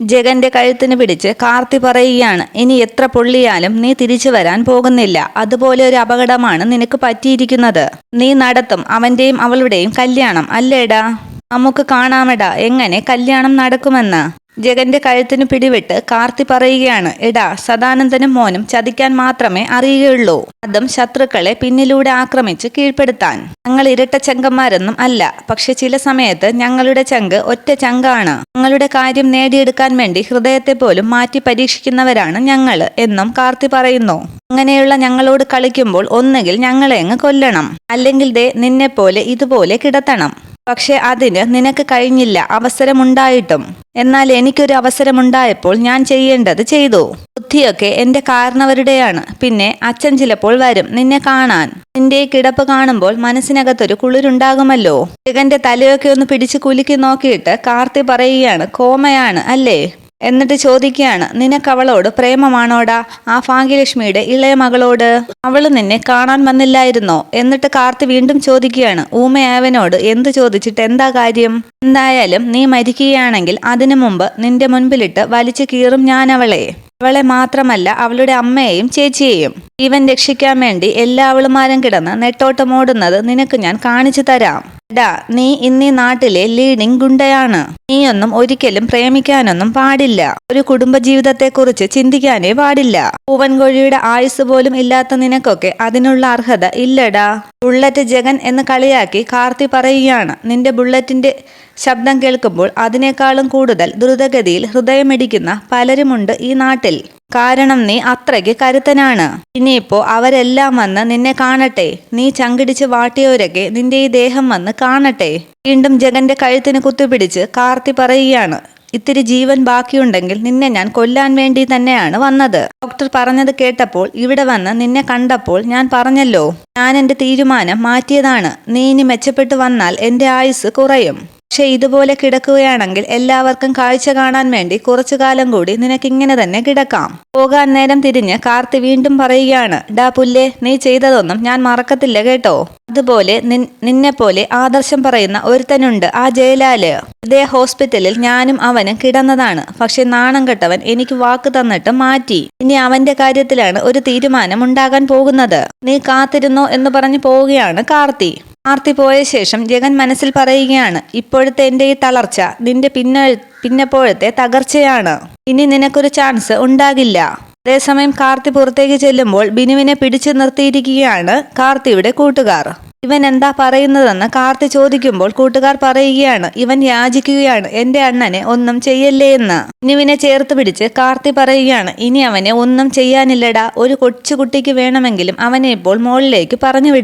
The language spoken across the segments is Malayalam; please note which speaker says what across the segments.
Speaker 1: ജഗന്റെ കഴുത്തിന് പിടിച്ച് കാർത്തി പറയുകയാണ് ഇനി എത്ര പൊള്ളിയാലും നീ തിരിച്ചു വരാൻ പോകുന്നില്ല. അതുപോലെ ഒരു അപകടമാണ് നിനക്ക് പറ്റിയിരിക്കുന്നത്. നീ നടത്തും അവന്റെയും അവളുടെയും കല്യാണം അല്ലേടാ? നമുക്ക് കാണാമെടാ എങ്ങനെ കല്യാണം നടക്കുമെന്ന്. ജഗന്റെ കഴുത്തിന് പിടിവിട്ട് കാർത്തി പറയുകയാണ് എടാ സദാനന്ദനും മോനും ചതിക്കാൻ മാത്രമേ അറിയുകയുള്ളൂ. അതും ശത്രുക്കളെ പിന്നിലൂടെ ആക്രമിച്ച് കീഴ്പ്പെടുത്താൻ. ഞങ്ങൾ ഇരട്ട ചങ്കന്മാരൊന്നും അല്ല പക്ഷെ ചില സമയത്ത് ഞങ്ങളുടെ ചങ്ക് ഒറ്റ ചങ്കാണ്. ഞങ്ങളുടെ കാര്യം നേടിയെടുക്കാൻ വേണ്ടി ഹൃദയത്തെ പോലും മാറ്റി പരീക്ഷിക്കുന്നവരാണ് ഞങ്ങൾ എന്നും കാർത്തി പറയുന്നു. അങ്ങനെയുള്ള ഞങ്ങളോട് കളിക്കുമ്പോൾ ഒന്നുകിൽ ഞങ്ങളെ അങ്ങ് കൊല്ലണം അല്ലെങ്കിൽ ദേ നിന്നെപ്പോലെ ഇതുപോലെ കിടത്തണം. പക്ഷെ അതിന് നിനക്ക് കഴിഞ്ഞില്ല അവസരമുണ്ടായിട്ടും. എന്നാൽ എനിക്കൊരു അവസരമുണ്ടായപ്പോൾ ഞാൻ ചെയ്യേണ്ടത് ചെയ്തു. ബുദ്ധിയൊക്കെ എന്റെ കാരണവരുടെയാണ്. പിന്നെ അച്ഛൻ ചിലപ്പോൾ വരും നിന്നെ കാണാൻ. നിന്റെ കിടപ്പ് കാണുമ്പോൾ മനസ്സിനകത്തൊരു കുളിരുണ്ടാകുമല്ലോ. ജഗന്റെ തലയൊക്കെ ഒന്ന് പിടിച്ച് കുലുക്കി നോക്കിയിട്ട് കാർത്തി പറയുകയാണ് കോമയാണ് അല്ലേ? എന്നിട്ട് ചോദിക്കുകയാണ് നിനക്ക് അവളോട് പ്രേമമാണോടാ? ആ ഭാഗ്യലക്ഷ്മിയുടെ ഇളയ മകളോട്? അവൾ നിന്നെ കാണാൻ വന്നില്ലായിരുന്നോ? എന്നിട്ട് കാർത്തി വീണ്ടും ചോദിക്കുകയാണ് ഊമയാവനോട് എന്ത് ചോദിച്ചിട്ട് എന്താ കാര്യം? എന്തായാലും നീ മരിക്കുകയാണെങ്കിൽ അതിനു മുമ്പ് നിന്റെ മുൻപിലിട്ട് വലിച്ചു കീറും ഞാൻ അവളെ അവളെ മാത്രമല്ല അവളുടെ അമ്മയെയും ചേച്ചിയെയും. ഇവൻ രക്ഷിക്കാൻ വേണ്ടി എല്ലാ അവളുമാരും കിടന്ന് നെട്ടോട്ടമോടുന്നത് നിനക്ക് ഞാൻ കാണിച്ചു തരാം. ഡാ നീ ഇന്നീ നാട്ടിലെ ലീഡിംഗ് ഗുണ്ടയാണ്. നീയൊന്നും ഒരിക്കലും പ്രേമിക്കാനൊന്നും പാടില്ല. ഒരു കുടുംബജീവിതത്തെക്കുറിച്ച് ചിന്തിക്കാനേ പാടില്ല. പൂവൻകോഴിയുടെ ആയുസ് പോലും ഇല്ലാത്ത നിനക്കൊക്കെ അതിനുള്ള അർഹത ഇല്ലടാ. ബുള്ളറ്റ് ജഗൻ എന്ന് കളിയാക്കി കാർത്തി പറയുകയാണ്. നിന്റെ ബുള്ളറ്റിന്റെ ശബ്ദം കേൾക്കുമ്പോൾ അതിനേക്കാളും കൂടുതൽ ദ്രുതഗതിയിൽ ഹൃദയമിടിക്കുന്ന പലരുമുണ്ട് ഈ നാട്ടിൽ. കാരണം നീ അത്രയ്ക്ക് കരുത്തനാണ്. ഇനിയിപ്പോ അവരെല്ലാം വന്ന് നിന്നെ കാണട്ടെ. നീ ചങ്കിടിച്ച് വാട്ടിയവരൊക്കെ നിന്റെ ഈ ദേഹം വന്ന് കാണട്ടെ. വീണ്ടും ജഗന്റെ കഴുത്തിന് കുത്തിപ്പിടിച്ച് കാർത്തി പറയുകയാണ്. ഇത്തിരി ജീവൻ ബാക്കിയുണ്ടെങ്കിൽ നിന്നെ ഞാൻ കൊല്ലാൻ വേണ്ടി തന്നെയാണ് വന്നത്. ഡോക്ടർ പറഞ്ഞത് കേട്ടപ്പോൾ ഇവിടെ വന്ന് നിന്നെ കണ്ടപ്പോൾ ഞാൻ പറഞ്ഞല്ലോ. ഞാൻ എന്റെ തീരുമാനം മാറ്റിയതാണ്. നീ ഇനി മെച്ചപ്പെട്ടു വന്നാൽ എന്റെ ആയുസ് കുറയും. പക്ഷെ ഇതുപോലെ കിടക്കുകയാണെങ്കിൽ എല്ലാവർക്കും കാഴ്ച കാണാൻ വേണ്ടി കുറച്ചു കാലം കൂടി നിനക്കിങ്ങനെ തന്നെ കിടക്കാം. പോകാൻ നേരം തിരിഞ്ഞ് കാർത്തി വീണ്ടും പറയുകയാണ് ഡാ പുല്ലേ നീ ചെയ്തതൊന്നും ഞാൻ മറക്കത്തില്ല കേട്ടോ. അതുപോലെ നിന്നെ പോലെ ആദർശം പറയുന്ന ഒരുത്തനുണ്ട് ആ ജയലാൽ. ഇതേ ഹോസ്പിറ്റലിൽ ഞാനും അവനും കിടന്നതാണ്. പക്ഷെ നാണം കെട്ടവൻ എനിക്ക് വാക്ക് തന്നിട്ട് മാറ്റി. ഇനി അവന്റെ കാര്യത്തിലാണ് ഒരു തീരുമാനം ഉണ്ടാകാൻ പോകുന്നത്. നീ കാത്തിരുന്നോ എന്ന് പറഞ്ഞു പോവുകയാണ് കാർത്തി. ആർത്തി പോയ ശേഷം ജഗൻ മനസ്സിൽ പറയുകയാണ് ഇപ്പോഴത്തെ എന്റെ ഈ തളർച്ച നിന്റെ പിന്നെ പിന്നെപ്പോഴത്തെ തകർച്ചയാണ്. ഇനി നിനക്കൊരു ചാൻസ് ഉണ്ടാകില്ല. അതേസമയം കാർത്തി പുറത്തേക്ക് ചെല്ലുമ്പോൾ ബിനുവിനെ പിടിച്ചു നിർത്തിയിരിക്കുകയാണ് കാർത്തിയുടെ കൂട്ടുകാർ. ഇവൻ എന്താ പറയുന്നതെന്ന് കാർത്തി ചോദിക്കുമ്പോൾ കൂട്ടുകാർ പറയുകയാണ് ഇവൻ യാചിക്കുകയാണ് എന്റെ അണ്ണനെ ഒന്നും ചെയ്യല്ലേ എന്ന്. ബിനുവിനെ ചേർത്ത് പിടിച്ച് കാർത്തി പറയുകയാണ് ഇനി അവനെ ഒന്നും ചെയ്യാനില്ലടാ ഒരു കൊച്ചുകുട്ടിക്ക് വേണമെങ്കിലും അവനെ ഇപ്പോൾ മുകളിലേക്ക് പറഞ്ഞു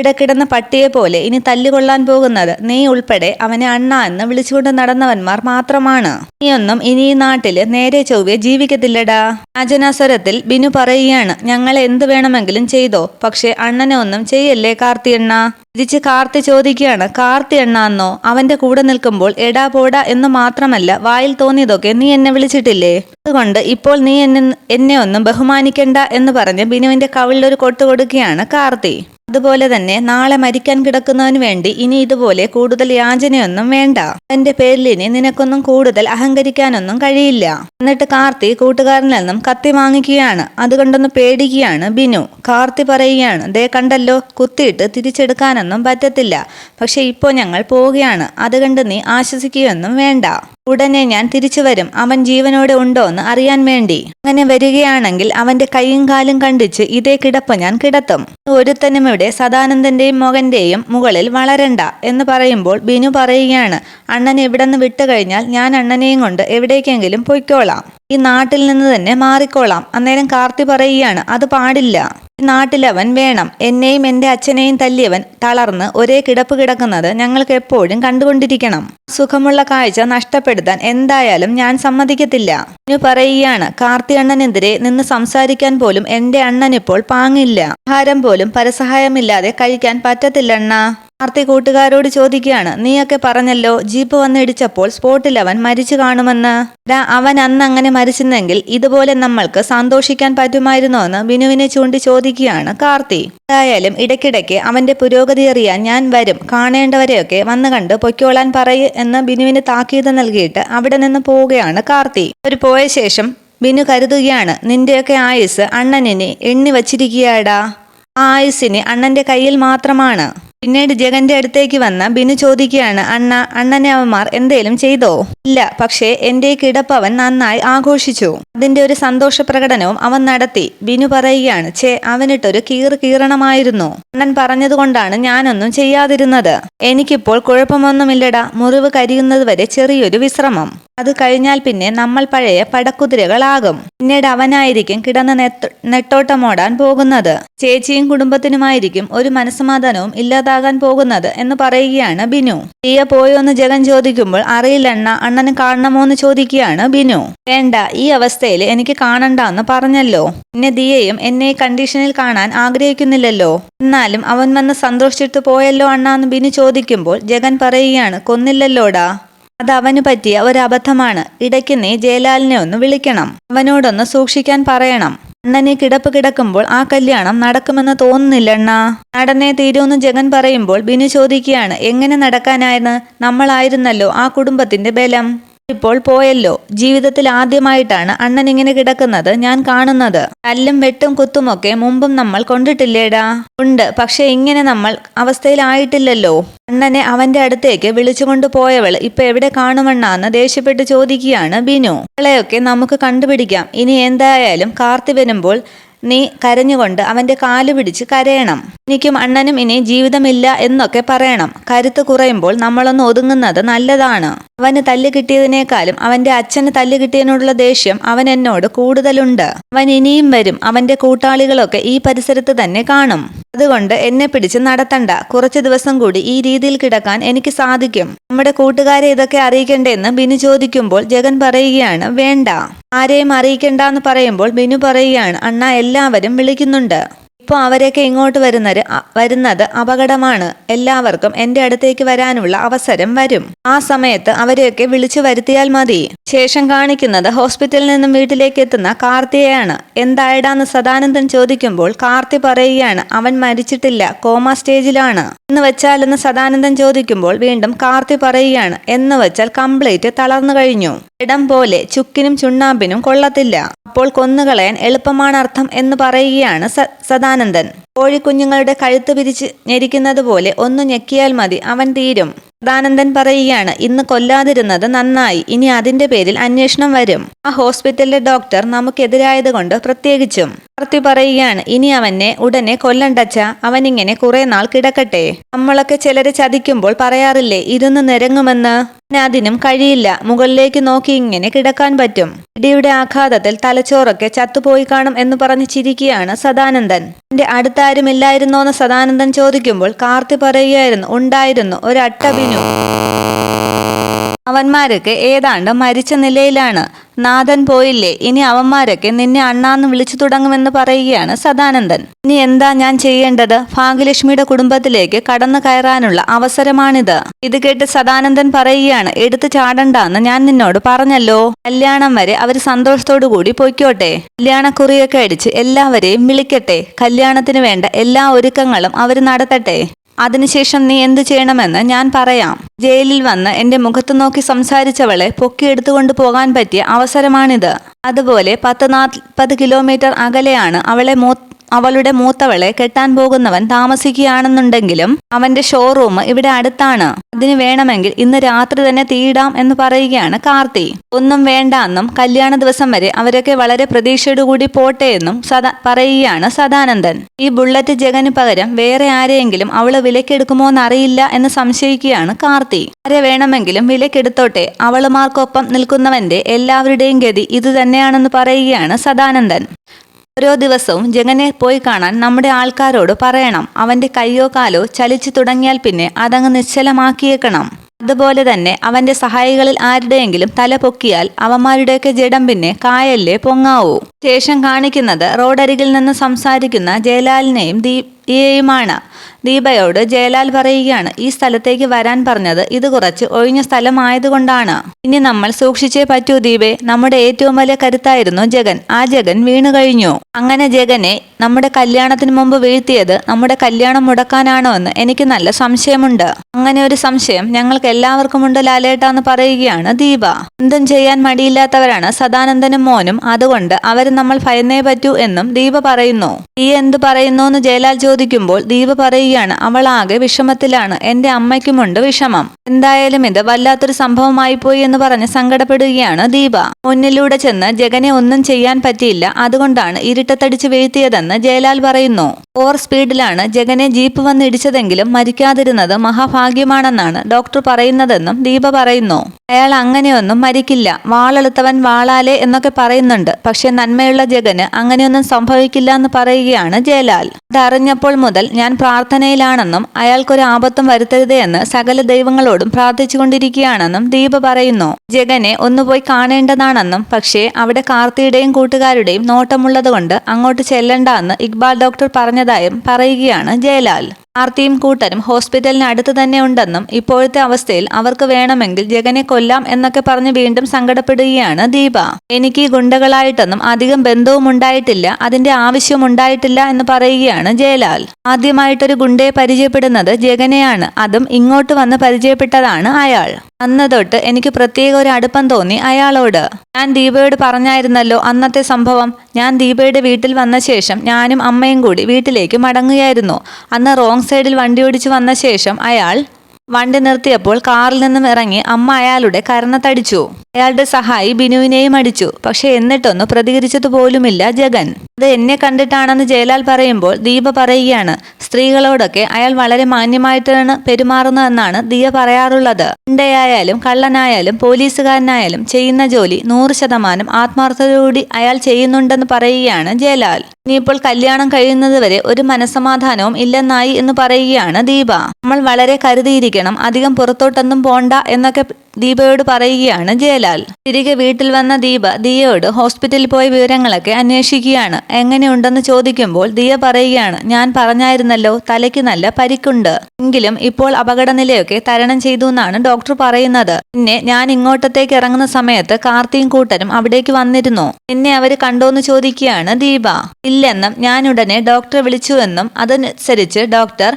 Speaker 1: ഇടക്കിടന്ന പട്ടിയെ പോലെ ഇനി തല്ലുകൊള്ളാൻ പോകുന്നത് നീ ഉൾപ്പെടെ അവനെ അണ്ണ എന്ന് വിളിച്ചുകൊണ്ട് നടന്നവന്മാർ മാത്രമാണ്. നീയൊന്നും ഇനി ഈ നാട്ടിൽ നേരെ ചൊവ്വെ ജീവിക്കത്തില്ലടാ. അജനാസ്വരത്തിൽ ബിനു പറയുകയാണ് ഞങ്ങൾ എന്ത് വേണമെങ്കിലും ചെയ്തോ. പക്ഷെ അണ്ണനെ ഒന്നും ചെയ്യല്ലേ കാർത്തി എണ്ണ തിരിച്ച് കാർത്തി ചോദിക്കുകയാണ് കാർത്തി എണ്ണാന്നോ അവന്റെ കൂടെ നിൽക്കുമ്പോൾ എടാ പോടാ എന്ന് മാത്രമല്ല വായിൽ തോന്നിയതൊക്കെ നീ എന്നെ വിളിച്ചിട്ടില്ലേ? അതുകൊണ്ട് ഇപ്പോൾ നീ എന്നെ എന്നെ ഒന്നും ബഹുമാനിക്കണ്ട എന്ന് പറഞ്ഞ് ബിനുവിന്റെ കവിളിലൊരു കൊട്ടു കൊടുക്കുകയാണ് കാർത്തി. അതുപോലെ തന്നെ നാളെ മരിക്കാൻ കിടക്കുന്നവന് വേണ്ടി ഇനി ഇതുപോലെ കൂടുതൽ യാചനയൊന്നും വേണ്ട. എന്റെ പേരിൽ നിനക്കൊന്നും കൂടുതൽ അഹങ്കരിക്കാനൊന്നും കഴിയില്ല. എന്നിട്ട് കാർത്തി കൂട്ടുകാരനിൽ നിന്നും കത്തി വാങ്ങിക്കുകയാണ്. അതുകൊണ്ടൊന്ന് പേടിക്കുകയാണ് ബിനു. കാർത്തി പറയുകയാണ് ദേ കണ്ടല്ലോ കുത്തിയിട്ട് തിരിച്ചെടുക്കാനൊന്നും പറ്റത്തില്ല. പക്ഷെ ഇപ്പോൾ ഞങ്ങൾ പോവുകയാണ്. അതുകൊണ്ട് നീ ആശ്വസിക്കുകയൊന്നും വേണ്ട. ഉടനെ ഞാൻ തിരിച്ചു വരും. അവൻ ജീവനോടെ ഉണ്ടോ എന്ന് അറിയാൻ വേണ്ടി. അങ്ങനെ വരികയാണെങ്കിൽ അവന്റെ കൈയും കാലും കണ്ടിച്ച് ഇതേ കിടപ്പ് ഞാൻ കിടത്തും. ഒരുത്തനും ഇവിടെ സദാനന്ദന്റെയും മകന്റെയും മുകളിൽ വളരണ്ട എന്ന് പറയുമ്പോൾ ബിനു പറയുകയാണ് അണ്ണൻ ഇവിടെ നിന്ന് വിട്ടുകഴിഞ്ഞാൽ ഞാൻ അണ്ണനെയും കൊണ്ട് എവിടേക്കെങ്കിലും പൊയ്ക്കോളാം. ഈ നാട്ടിൽ നിന്ന് തന്നെ മാറിക്കോളാം. അന്നേരം കാർത്തി പറയുകയാണ് അത് പാടില്ല. ഈ നാട്ടിലവൻ വേണം. എന്നെയും എന്റെ അച്ഛനെയും തല്ലിയവൻ തളർന്ന് ഒരേ കിടപ്പ് കിടക്കുന്നത് ഞങ്ങൾക്ക് എപ്പോഴും കണ്ടുകൊണ്ടിരിക്കണം. സുഖമുള്ള കാഴ്ച നഷ്ടപ്പെടുത്താൻ എന്തായാലും ഞാൻ സമ്മതിക്കത്തില്ല. ഇനി പറയുകയാണ് കാർത്തി അണ്ണനെതിരെ നിന്ന് സംസാരിക്കാൻ പോലും എന്റെ അണ്ണനിപ്പോൾ പാങ്ങില്ല. ആഹാരം പോലും പരസഹായമില്ലാതെ കഴിക്കാൻ പറ്റത്തില്ല കാർത്തി കൂട്ടുകാരോട് ചോദിക്കുകയാണ് നീയൊക്കെ പറഞ്ഞല്ലോ ജീപ്പ് വന്നിടിച്ചപ്പോൾ സ്പോട്ടിൽ അവൻ മരിച്ചു കാണുമെന്ന്? അവൻ അന്ന് അങ്ങനെ മരിച്ചിരുന്നെങ്കിൽ ഇതുപോലെ നമ്മൾക്ക് സന്തോഷിക്കാൻ പറ്റുമായിരുന്നോ? എന്ന് ബിനുവിനെ ചൂണ്ടി ചോദിക്കുകയാണ് കാർത്തി. എന്തായാലും ഇടയ്ക്കിടയ്ക്ക് അവന്റെ പുരോഗതി അറിയാൻ ഞാൻ വരും. കാണേണ്ടവരെയൊക്കെ വന്നു കണ്ട് പൊയ്ക്കോളാൻ പറയ് എന്ന് ബിനുവിന് താക്കീത് നൽകിയിട്ട് അവിടെ നിന്ന് പോവുകയാണ് കാർത്തി. ഒരു പോയ ശേഷം ബിനു കരുതുകയാണ് നിന്റെയൊക്കെ ആയുസ് അണ്ണനിനെ എണ്ണി വച്ചിരിക്കുകയാടാ ആ ആയുസ്സിന് അണ്ണന്റെ കയ്യിൽ മാത്രമാണ്. പിന്നീട് ജഗന്റെ അടുത്തേക്ക് വന്ന ബിനു ചോദിക്കുകയാണ് അണ്ണ അണ്ണനെ അവന്മാർ എന്തേലും ചെയ്തോ? ഇല്ല പക്ഷേ എന്റെ കിടപ്പവൻ നന്നായി ആഘോഷിച്ചു. അതിന്റെ ഒരു സന്തോഷ പ്രകടനവും അവൻ നടത്തി. ബിനു പറയുകയാണ് ചേ അവനിട്ടൊരു കീറ് കീറണമായിരുന്നു. അണ്ണൻ പറഞ്ഞതുകൊണ്ടാണ് ഞാനൊന്നും ചെയ്യാതിരുന്നത്. എനിക്കിപ്പോൾ കുഴപ്പമൊന്നുമില്ലടാ. മുറിവ് കരിയുന്നത് വരെ ചെറിയൊരു വിശ്രമം. അത് കഴിഞ്ഞാൽ പിന്നെ നമ്മൾ പഴയ പടക്കുതിരകളാകും. പിന്നീട് അവനായിരിക്കും കിടന്ന് നെട്ടോട്ടമോടാൻ പോകുന്നത്. ചേച്ചിയും കുടുംബത്തിനുമായിരിക്കും ഒരു മനസ്സമാധാനവും ഇല്ലാതാകാൻ പോകുന്നത് എന്ന് പറയുകയാണ് ബിനു. തീയ പോയോന്ന് ജഗൻ ചോദിക്കുമ്പോൾ അറിയില്ലണ്ണ അണ്ണന് കാണണമോ എന്ന് ചോദിക്കുകയാണ് ബിനു. വേണ്ട ഈ അവസ്ഥയിൽ എനിക്ക് കാണണ്ട എന്ന് പറഞ്ഞല്ലോ. പിന്നെ ദിയയും എന്നെ കണ്ടീഷനിൽ കാണാൻ ആഗ്രഹിക്കുന്നില്ലല്ലോ. എന്നാലും അവൻ വന്ന് സന്തോഷിച്ചിട്ട് പോയല്ലോ അണ്ണ എന്ന് ബിനു ചോദിക്കുമ്പോൾ ജഗൻ പറയുകയാണ് കൊന്നില്ലല്ലോടാ. അത് അവന് പറ്റിയ ഒരബദ്ധമാണ്. ഇടയ്ക്ക് നീ ജയലാലിനെ ഒന്ന് വിളിക്കണം. അവനോടൊന്ന് സൂക്ഷിക്കാൻ പറയണം. അണ്ണനെ കിടപ്പ് കിടക്കുമ്പോൾ ആ കല്യാണം നടക്കുമെന്ന് തോന്നുന്നില്ലണ്ണ. നടനെ തീരുമെന്ന് ജഗൻ പറയുമ്പോൾ ബിനു ചോദിക്കുകയാണ് എങ്ങനെ നടക്കാനായിരുന്നു നമ്മളായിരുന്നല്ലോ ആ കുടുംബത്തിന്റെ ബലം. ഇപ്പോൾ പോയല്ലോ. ജീവിതത്തിൽ ആദ്യമായിട്ടാണ് അണ്ണൻ ഇങ്ങനെ കിടക്കുന്നത്. ഞാൻ കാണുന്നത്. കല്ലും വെട്ടും കുത്തുമൊക്കെ മുമ്പും നമ്മൾ കൊണ്ടിട്ടില്ലേടാ? ഉണ്ട്. പക്ഷെ ഇങ്ങനെ നമ്മൾ അവസ്ഥയിലായിട്ടില്ലല്ലോ. അണ്ണനെ അവന്റെ അടുത്തേക്ക് വിളിച്ചുകൊണ്ട് പോയവൾ ഇപ്പൊ എവിടെ കാണുമെന്നാന്ന് ദേഷ്യപ്പെട്ട് ചോദിക്കുകയാണ് ബിനു. അവളെയൊക്കെ നമുക്ക് കണ്ടുപിടിക്കാം. ഇനി എന്തായാലും കാർത്തി വരുമ്പോൾ നീ കരഞ്ഞുകൊണ്ട് അവന്റെ കാൽ പിടിച്ച് കരയണം. എനിക്കും അണ്ണനും ഇനി ജീവിതമില്ല എന്നൊക്കെ പറയണം. കരുത്ത് കുറയുമ്പോൾ നമ്മളൊന്ന് ഒതുങ്ങുന്നത് നല്ലതാണ്. അവന് തല്ല് കിട്ടിയതിനേക്കാളും അവന്റെ അച്ഛന് തല്ല് കിട്ടിയതിനോടുള്ള ദേഷ്യം അവൻ എന്നോട് കൂടുതലുണ്ട്. അവൻ ഇനിയും വരും. അവന്റെ കൂട്ടാളികളൊക്കെ ഈ പരിസരത്ത് തന്നെ കാണും. അതുകൊണ്ട് എന്നെ പിടിച്ച് നടത്തണ്ട. കുറച്ച് ദിവസം കൂടി ഈ രീതിയിൽ കിടക്കാൻ എനിക്ക് സാധിക്കും. നമ്മുടെ കൂട്ടുകാരെ ഇതൊക്കെ അറിയിക്കണ്ടെന്ന് ബിനു ചോദിക്കുമ്പോൾ ജഗൻ പറയുകയാണ് വേണ്ട. ആരെയും അറിയിക്കണ്ട എന്ന് പറയുമ്പോൾ ബിനു പറയുകയാണ് അണ്ണ എല്ലാവരും വിളിക്കുന്നുണ്ട്. ഇപ്പോൾ അവരൊക്കെ ഇങ്ങോട്ട് വരുന്നത് വരുന്നത് അപകടമാണ്. എല്ലാവർക്കും എന്റെ അടുത്തേക്ക് വരാനുള്ള അവസരം വരും. ആ സമയത്ത് അവരെയൊക്കെ വിളിച്ചു വരുത്തിയാൽ മതി. ശേഷം കാണിക്കുന്നത് ഹോസ്പിറ്റലിൽ നിന്നും വീട്ടിലേക്ക് എത്തുന്ന കാർത്തിയെയാണ്. എന്തായിടാന്ന് സദാനന്ദൻ ചോദിക്കുമ്പോൾ കാർത്തി പറയുകയാണ് അവൻ മരിച്ചിട്ടില്ല കോമ സ്റ്റേജിലാണ്. എന്ന് വെച്ചാൽ എന്ന് സദാനന്ദൻ ചോദിക്കുമ്പോൾ വീണ്ടും കാർത്തി പറയുകയാണ് എന്ന് വെച്ചാൽ കംപ്ലീറ്റ് തളർന്നു കഴിഞ്ഞു. ഇടം പോലെ ചുക്കിനും ചുണ്ണാമ്പിനും കൊള്ളത്തില്ല. അപ്പോൾ കൊന്നുകളയാൻ എളുപ്പമാണ് അർത്ഥം എന്ന് പറയുകയാണ് സദാനന്ദൻ. കോഴിക്കുഞ്ഞുങ്ങളുടെ കഴുത്ത് പിരിച്ച് ഞെരിക്കുന്നത് പോലെ ഒന്ന് ഞെക്കിയാൽ മതി അവൻ തീരും. സദാനന്ദൻ പറയുകയാണ് ഇന്ന് കൊല്ലാതിരുന്നത് നന്നായി. ഇനി അതിന്റെ പേരിൽ അന്വേഷണം വരും. ആ ഹോസ്പിറ്റലിലെ ഡോക്ടർ നമുക്കെതിരായതുകൊണ്ട് പ്രത്യേകിച്ചും. പാർത്തി പറയുകയാണ് ഇനി അവനെ ഉടനെ കൊല്ലണ്ടച്ച അവനിങ്ങനെ കുറെ നാൾ കിടക്കട്ടെ. നമ്മളൊക്കെ ചിലരെ ചതിക്കുമ്പോൾ പറയാറില്ലേ ഇരുന്ന് നിരങ്ങുമെന്ന് അതിനും കഴിയില്ല. മുകളിലേക്ക് നോക്കി ഇങ്ങനെ കിടക്കാൻ പറ്റും. ഇടിയുടെ ആഘാതത്തിൽ തലച്ചോറൊക്കെ ചത്തുപോയി കാണും എന്ന് പറഞ്ഞ് ചിരിക്കുകയാണ് സദാനന്ദൻ. എന്റെ അടുത്താരുമില്ലായിരുന്നോന്ന് സദാനന്ദൻ ചോദിക്കുമ്പോൾ കാർത്തി പറയുകയായിരുന്നു. ഉണ്ടായിരുന്നു. ഒരു അട്ടബിനു അവന്മാരൊക്കെ ഏതാണ്ട് മരിച്ച നിലയിലാണ്. നാഥൻ പോയില്ലേ ഇനി അവന്മാരൊക്കെ നിന്നെ അണ്ണാന്ന് വിളിച്ചു തുടങ്ങുമെന്ന് പറയുകയാണ് സദാനന്ദൻ. ഇനി എന്താ ഞാൻ ചെയ്യേണ്ടത്? ഭാഗ്യലക്ഷ്മിയുടെ കുടുംബത്തിലേക്ക് കടന്നു കയറാനുള്ള അവസരമാണിത്. ഇത് കേട്ട് സദാനന്ദൻ പറയുകയാണ് എടുത്തു ചാടണ്ടെന്ന് ഞാൻ നിന്നോട് പറഞ്ഞല്ലോ. കല്യാണം വരെ അവർ സന്തോഷത്തോടു കൂടി പൊയ്ക്കോട്ടെ. കല്യാണക്കുറിയൊക്കെ അടിച്ച് എല്ലാവരെയും വിളിക്കട്ടെ. കല്യാണത്തിന് വേണ്ട എല്ലാ ഒരുക്കങ്ങളും അവർ നടത്തട്ടെ. അതിനുശേഷം നീ എന്തു ചെയ്യണമെന്ന് ഞാൻ പറയാം. ജയിലിൽ വന്ന് എന്റെ മുഖത്ത് നോക്കി സംസാരിച്ചവളെ പൊക്കിയെടുത്തുകൊണ്ട് പോകാൻ പറ്റിയ അവസരമാണിത്. അതുപോലെ പത്ത് നാൽപ്പത് കിലോമീറ്റർ അകലെയാണ് അവളെ അവളുടെ മൂത്തവളെ കെട്ടാൻ പോകുന്നവൻ താമസിക്കുകയാണെന്നുണ്ടെങ്കിലും അവന്റെ ഷോറൂം ഇവിടെ അടുത്താണ്. അതിന് വേണമെങ്കിൽ ഇന്ന് രാത്രി തന്നെ തീയിടാം എന്ന് പറയുകയാണ് കാർത്തി. ഒന്നും വേണ്ട എന്നും കല്യാണ ദിവസം വരെ അവരൊക്കെ വളരെ പ്രതീക്ഷയോടുകൂടി പോട്ടെ എന്നും സദാ പറയുകയാണ് സദാനന്ദൻ. ഈ ബുള്ളറ്റ് ജഗന് പകരം വേറെ ആരെയെങ്കിലും അവൾ വിലക്കെടുക്കുമോ എന്നറിയില്ല എന്ന് സംശയിക്കുകയാണ് കാർത്തി. ആരെ വേണമെങ്കിലും വിലക്കെടുത്തോട്ടെ അവളുമാർക്കൊപ്പം നിൽക്കുന്നവന്റെ എല്ലാവരുടെയും ഗതി ഇത് തന്നെയാണെന്ന് പറയുകയാണ് സദാനന്ദൻ. ഓരോ ദിവസവും ജഗനെ പോയി കാണാൻ നമ്മുടെ ആൾക്കാരോട് പറയണം. അവന്റെ കയ്യോ കാലോ ചലിച്ചു തുടങ്ങിയാൽ പിന്നെ അതങ്ങ് നിശ്ചലമാക്കിയേക്കണം. അതുപോലെ തന്നെ അവന്റെ സഹായികളിൽ ആരുടെയെങ്കിലും തല പൊക്കിയാൽ അവന്മാരുടെയൊക്കെ ജഡം പിന്നെ കായല്ലേ പൊങ്ങാവൂ. ശേഷം കാണിക്കുന്നത് റോഡരികിൽ നിന്ന് സംസാരിക്കുന്ന ജയലാലിനെയും ദീപ് ദിയയുമാണ് ദീപയോട് ജയലാൽ പറയുകയാണ് ഈ സ്ഥലത്തേക്ക് വരാൻ പറഞ്ഞത് ഇത് കുറച്ച് ഒഴിഞ്ഞ സ്ഥലമായതുകൊണ്ടാണ്. ഇനി നമ്മൾ സൂക്ഷിച്ചേ പറ്റൂ ദീപേ. നമ്മുടെ ഏറ്റവും വലിയ കരുത്തായിരുന്നു ജഗൻ. ആ ജഗൻ വീണു കഴിഞ്ഞു. അങ്ങനെ ജഗനെ നമ്മുടെ കല്യാണത്തിന് മുമ്പ് വീഴ്ത്തിയത് നമ്മുടെ കല്യാണം മുടക്കാനാണോ എന്ന് എനിക്ക് നല്ല സംശയമുണ്ട്. അങ്ങനെ ഒരു സംശയം ഞങ്ങൾക്ക് എല്ലാവർക്കും ഉണ്ട് ലാലേട്ടാന്ന് പറയുകയാണ് ദീപ. എന്തും ചെയ്യാൻ മടിയില്ലാത്തവരാണ് സദാനന്ദനും മോനും. അതുകൊണ്ട് അവർ നമ്മൾ ഭയന്നേ പറ്റൂ എന്നും ദീപ പറയുന്നു. ഈ എന്ത് പറയുന്നു എന്ന് ജയലാൽ ചോദിക്കുമ്പോൾ ദീപ പറയുകയാണ് ആകെ വിഷമത്തിലാണ്. എന്റെ അമ്മയ്ക്കുമുണ്ട് വിഷമം. എന്തായാലും ഇത് വല്ലാത്തൊരു സംഭവമായി പോയി എന്ന് പറഞ്ഞ് സങ്കടപ്പെടുകയാണ് ദീപ. മുന്നിലൂടെ ചെന്ന് ജഗനെ ഒന്നും ചെയ്യാൻ പറ്റിയില്ല. അതുകൊണ്ടാണ് ഇരുട്ടത്തടിച്ച് വീഴ്ത്തിയതെന്ന് ജയലാൽ പറയുന്നു. ഓവർ സ്പീഡിലാണ് ജഗനെ ജീപ്പ് വന്ന് ഇടിച്ചതെങ്കിലും മരിക്കാതിരുന്നത് മഹാഭാഗ്യമാണെന്നാണ് ഡോക്ടർ പറയുന്നതെന്നും ദീപ പറയുന്നു. അയാൾ അങ്ങനെയൊന്നും മരിക്കില്ല. വാളെളുത്തവൻ വാളാലെ എന്നൊക്കെ പറയുന്നുണ്ട്. പക്ഷെ നന്മയുള്ള ജഗന് അങ്ങനെയൊന്നും സംഭവിക്കില്ല എന്ന് പറയുകയാണ് ജയലാൽ. അതറിഞ്ഞപ്പോൾ മുതൽ ഞാൻ പ്രാർത്ഥനയിലാണെന്നും അയാൾക്കൊരു ആപത്തും വരുത്തരുതേ എന്ന് സകല ദൈവങ്ങളോടും പ്രാർത്ഥിച്ചുകൊണ്ടിരിക്കുകയാണെന്നും ദീപ പറയുന്നു. ജഗനെ ഒന്ന് പോയി കാണേണ്ടതാണെന്നും പക്ഷേ അവിടെ കാർത്തിയുടെയും കൂട്ടുകാരുടെയും നോട്ടമുള്ളതുകൊണ്ട് അങ്ങോട്ട് ചെല്ലണ്ട എന്ന് ഇക്ബാൽ ഡോക്ടർ പറഞ്ഞതായും പറയുകയാണ് ജയലാൽ. ആർത്തിയും കൂട്ടരും ഹോസ്പിറ്റലിന് അടുത്ത് തന്നെ ഉണ്ടെന്നും ഇപ്പോഴത്തെ അവസ്ഥയിൽ അവർക്ക് വേണമെങ്കിൽ ജഗനെ കൊല്ലാം എന്നൊക്കെ പറഞ്ഞ് വീണ്ടും സങ്കടപ്പെടുകയാണ് ദീപ എനിക്ക് ഗുണ്ടകളായിട്ടൊന്നും അധികം ബന്ധവും ഉണ്ടായിട്ടില്ല അതിന്റെ ആവശ്യം ഉണ്ടായിട്ടില്ല എന്ന് പറയുകയാണ് ജയലാൽ. ആദ്യമായിട്ടൊരു ഗുണ്ടയെ പരിചയപ്പെടുന്നത് ജഗനെയാണ്. അതും ഇങ്ങോട്ട് വന്ന് പരിചയപ്പെട്ടതാണ് അയാൾ. അന്ന് തൊട്ട് എനിക്ക് പ്രത്യേക ഒരു അടുപ്പം തോന്നി അയാളോട്. ഞാൻ ദീപയോട് പറഞ്ഞായിരുന്നല്ലോ അന്നത്തെ സംഭവം. ഞാൻ ദീപയുടെ വീട്ടിൽ വന്ന ശേഷം ഞാനും അമ്മയും കൂടി വീട്ടിലേക്ക് മടങ്ങുകയായിരുന്നു. അന്ന് റോങ് സൈഡിൽ വണ്ടി ഓടിച്ചു വന്ന ശേഷം അയാൾ വണ്ടി നിർത്തിയപ്പോൾ കാറിൽ നിന്നും ഇറങ്ങി അമ്മ അയാളുടെ കരണത്തടിച്ചു അയാളുടെ സഹായി ബിനുവിനെയും അടിച്ചു. പക്ഷെ എന്നിട്ടൊന്നും പ്രതികരിച്ചത് പോലുമില്ല ജഗൻ. അത് എന്നെ കണ്ടിട്ടാണെന്ന് ജയലാൽ പറയുമ്പോൾ ദീപ പറയുകയാണ്. സ്ത്രീകളോടൊക്കെ അയാൾ വളരെ മാന്യമായിട്ടാണ് പെരുമാറുന്നതെന്നാണ് ദിയ പറയാറുള്ളത്. ഉണ്ടയായാലും കള്ളനായാലും പോലീസുകാരനായാലും ചെയ്യുന്ന ജോലി നൂറ് ശതമാനം ആത്മാർത്ഥതയോടി അയാൾ ചെയ്യുന്നുണ്ടെന്ന് പറയുകയാണ് ജയലാൽ. ഇനിയിപ്പോൾ കല്യാണം കഴിയുന്നത് വരെ ഒരു മനസമാധാനവും ഇല്ലെന്നായി എന്ന് പറയുകയാണ് ദീപ. നമ്മൾ വളരെ കരുതിയിരിക്കണം. അധികം പുറത്തോട്ടൊന്നും പോണ്ട എന്നൊക്കെ ദീപയോട് പറയുകയാണ് ജയലാൽ. തിരികെ വീട്ടിൽ വന്ന ദീപ ദിയയോട് ഹോസ്പിറ്റലിൽ പോയ വിവരങ്ങളൊക്കെ അന്വേഷിക്കുകയാണ്. എങ്ങനെയുണ്ടെന്ന് ചോദിക്കുമ്പോൾ ദിയ പറയുകയാണ് ഞാൻ പറഞ്ഞായിരുന്നല്ലോ തലയ്ക്ക് നല്ല പരിക്കുണ്ട്. എങ്കിലും ഇപ്പോൾ അപകടനിലയൊക്കെ തരണം ചെയ്തു എന്നാണ് ഡോക്ടർ പറയുന്നത്. പിന്നെ ഞാൻ ഇങ്ങോട്ടത്തേക്ക് ഇറങ്ങുന്ന സമയത്ത് കാർത്തിയും കൂട്ടരും അവിടേക്ക് വന്നിരുന്നു. എന്നെ അവർ കണ്ടോന്ന് ചോദിക്കുകയാണ് ദീപ. ഇല്ലെന്നും ഞാൻ ഉടനെ ഡോക്ടറെ വിളിച്ചുവെന്നും അതനുസരിച്ച് ഡോക്ടർ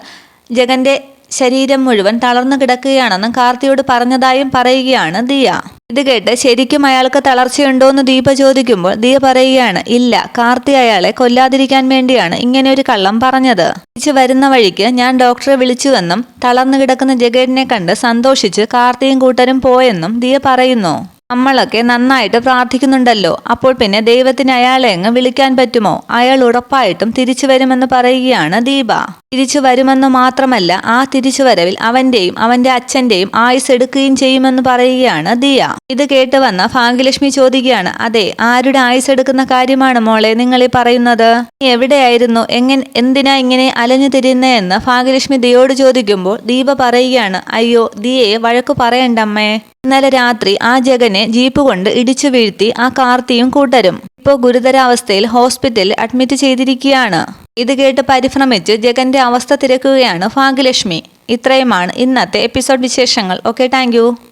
Speaker 1: ജഗന്റെ ശരീരം മുഴുവൻ തളർന്നു കിടക്കുകയാണെന്നും കാർത്തിയോട് പറഞ്ഞതായും പറയുകയാണ് ദിയ. ഇത് കേട്ട് ശരിക്കും അയാൾക്ക് തളർച്ചയുണ്ടോയെന്ന് ദീപ ചോദിക്കുമ്പോൾ ദിയ പറയുകയാണ് ഇല്ല കാർത്തി അയാളെ കൊല്ലാതിരിക്കാൻ വേണ്ടിയാണ് ഇങ്ങനെ ഒരു കള്ളം പറഞ്ഞത്. തിരിച്ചു വരുന്ന വഴിക്ക് ഞാൻ ഡോക്ടറെ വിളിച്ചുവെന്നും തളർന്നു കിടക്കുന്ന ജഗേറ്റിനെ കണ്ട് സന്തോഷിച്ച് കാർത്തിയും കൂട്ടരും പോയെന്നും ദിയ പറയുന്നു. നമ്മളൊക്കെ നന്നായിട്ട് പ്രാർത്ഥിക്കുന്നുണ്ടല്ലോ. അപ്പോൾ പിന്നെ ദൈവത്തിന് അയാളെ അങ്ങ് വിളിക്കാൻ പറ്റുമോ? അയാൾ ഉറപ്പായിട്ടും തിരിച്ചു വരുമെന്ന് പറയുകയാണ് ദീപ. തിരിച്ചു വരുമെന്ന് മാത്രമല്ല ആ തിരിച്ചു വരവിൽ അവന്റെയും അവന്റെ അച്ഛന്റെയും ആയുസ് എടുക്കുകയും ചെയ്യുമെന്ന് പറയുകയാണ് ദിയ. ഇത് കേട്ട് വന്ന ഭാഗ്യലക്ഷ്മി ചോദിക്കുകയാണ് അതെ ആരുടെ ആയുസ് എടുക്കുന്ന കാര്യമാണ് മോളെ നിങ്ങൾ ഈ പറയുന്നത്? എവിടെയായിരുന്നു? എങ്ങൻ എന്തിനാ ഇങ്ങനെ അലഞ്ഞു തിരിയുന്നതെന്ന് ഭാഗ്യലക്ഷ്മി ദിയോട് ചോദിക്കുമ്പോൾ ദീപ പറയുകയാണ് അയ്യോ ദിയെ വഴക്കു പറയണ്ടമ്മേ. ഇന്നലെ രാത്രി ആ ജഗനെ ജീപ്പ് കൊണ്ട് ഇടിച്ചു വീഴ്ത്തി ആ കാർത്തിയും കൂട്ടരും ഇപ്പോൾ ഗുരുതരാവസ്ഥയിൽ ഹോസ്പിറ്റലിൽ അഡ്മിറ്റ് ചെയ്തിരിക്കുകയാണ്. ഇത് കേട്ട് പരിഭ്രമിച്ച് ജഗന്റെ അവസ്ഥ തിരക്കുകയാണ് ഭാഗ്യലക്ഷ്മി. ഇത്രയുമാണ് ഇന്നത്തെ എപ്പിസോഡ് വിശേഷങ്ങൾ. Okay thank